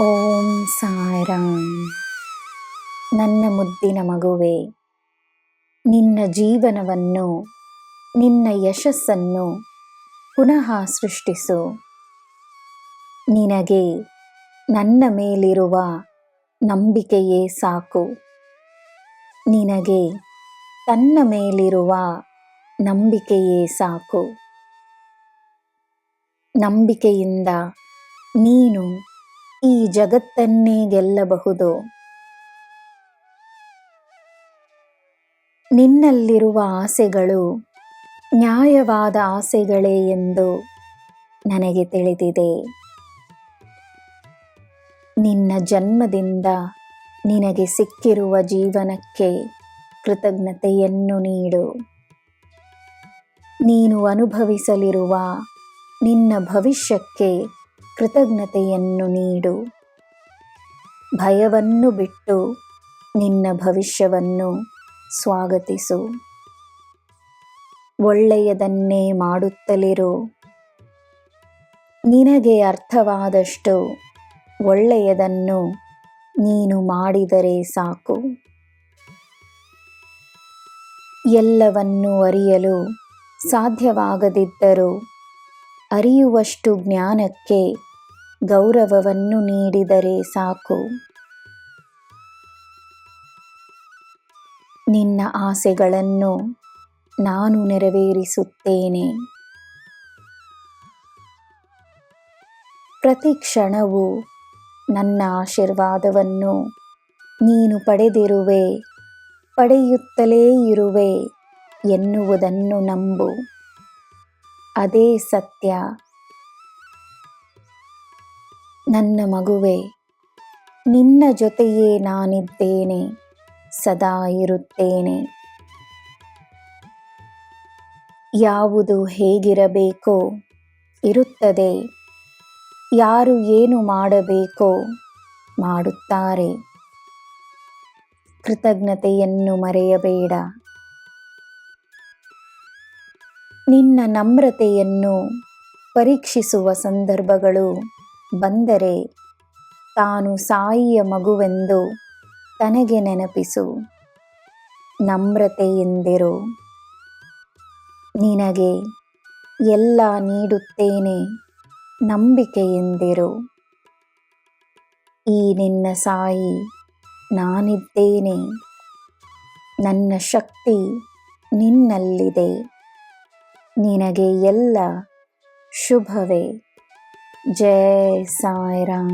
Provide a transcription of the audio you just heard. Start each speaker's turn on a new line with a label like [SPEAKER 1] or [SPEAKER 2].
[SPEAKER 1] ಓಂ ಸಾರಾಂ. ನನ್ನ ಮುದ್ದಿನ ಮಗುವೆ, ನಿನ್ನ ಜೀವನವನ್ನು, ನಿನ್ನ ಯಶಸ್ಸನ್ನು ಪುನಃ ಸೃಷ್ಟಿಸು. ನಿನಗೆ ನನ್ನ ಮೇಲಿರುವ ನಂಬಿಕೆಯೇ ಸಾಕು. ನಿನಗೆ ತನ್ನ ಮೇಲಿರುವ ನಂಬಿಕೆಯೇ ಸಾಕು. ನಂಬಿಕೆಯಿಂದ ನೀನು ಈ ಜಗತ್ತನ್ನೇ ಗೆಲ್ಲಬಹುದು. ನಿನ್ನಲ್ಲಿರುವ ಆಸೆಗಳು ನ್ಯಾಯವಾದ ಆಸೆಗಳೇ ಎಂದು ನನಗೆ ತಿಳಿದಿದೆ. ನಿನ್ನ ಜನ್ಮದಿಂದ ನಿನಗೆ ಸಿಕ್ಕಿರುವ ಜೀವನಕ್ಕೆ ಕೃತಜ್ಞತೆಯನ್ನು ನೀಡು. ನೀನು ಅನುಭವಿಸಲಿರುವ ನಿನ್ನ ಭವಿಷ್ಯಕ್ಕೆ ಕೃತಜ್ಞತೆಯನ್ನು ನೀಡು. ಭಯವನ್ನು ಬಿಟ್ಟು ನಿನ್ನ ಭವಿಷ್ಯವನ್ನು ಸ್ವಾಗತಿಸು. ಒಳ್ಳೆಯದನ್ನೇ ಮಾಡುತ್ತಲಿರು. ನಿನಗೆ ಅರ್ಥವಾದಷ್ಟು ಒಳ್ಳೆಯದನ್ನು ನೀನು ಮಾಡಿದರೆ ಸಾಕು. ಎಲ್ಲವನ್ನು ಅರಿಯಲು ಸಾಧ್ಯವಾಗದಿದ್ದರೂ ಅರಿಯುವಷ್ಟು ಜ್ಞಾನಕ್ಕೆ ಗೌರವವನ್ನು ನೀಡಿದರೆ ಸಾಕು. ನಿನ್ನ ಆಸೆಗಳನ್ನು ನಾನು ನೆರವೇರಿಸುತ್ತೇನೆ. ಪ್ರತಿ ಕ್ಷಣವೂ ನನ್ನ ಆಶೀರ್ವಾದವನ್ನು ನೀನು ಪಡೆದಿರುವೆ, ಪಡೆಯುತ್ತಲೇ ಇರುವೆ ಎನ್ನುವುದನ್ನು ನಂಬು. ಅದೇ ಸತ್ಯ. ನನ್ನ ಮಗುವೆ, ನಿನ್ನ ಜೊತೆಯೇ ನಾನಿದ್ದೇನೆ, ಸದಾ ಇರುತ್ತೇನೆ. ಯಾವುದು ಹೇಗಿರಬೇಕೋ ಇರುತ್ತದೆ, ಯಾರು ಏನು ಮಾಡಬೇಕೋ ಮಾಡುತ್ತಾರೆ. ಕೃತಜ್ಞತೆಯನ್ನು ಮರೆಯಬೇಡ. ನಿನ್ನ ನಮ್ರತೆಯನ್ನು ಪರೀಕ್ಷಿಸುವ ಸಂದರ್ಭಗಳು ಬಂದರೆ ತಾನು ಸಾಯಿಯ ಮಗುವೆಂದು ತನಗೆ ನೆನಪಿಸು. ನಮ್ರತೆಯಿಂದಿರು ನಿನಗೆ ಎಲ್ಲ ನೀಡುತ್ತೇನೆ ನಂಬಿಕೆಯಿಂದಿರು ಈ ನಿನ್ನ ಸಾಯಿ ನಾನಿದ್ದೇನೆ. ನನ್ನ ಶಕ್ತಿ ನಿನ್ನಲ್ಲಿದೆ. ನಿನಗೆ ಎಲ್ಲ ಶುಭವೇ. जय साई राम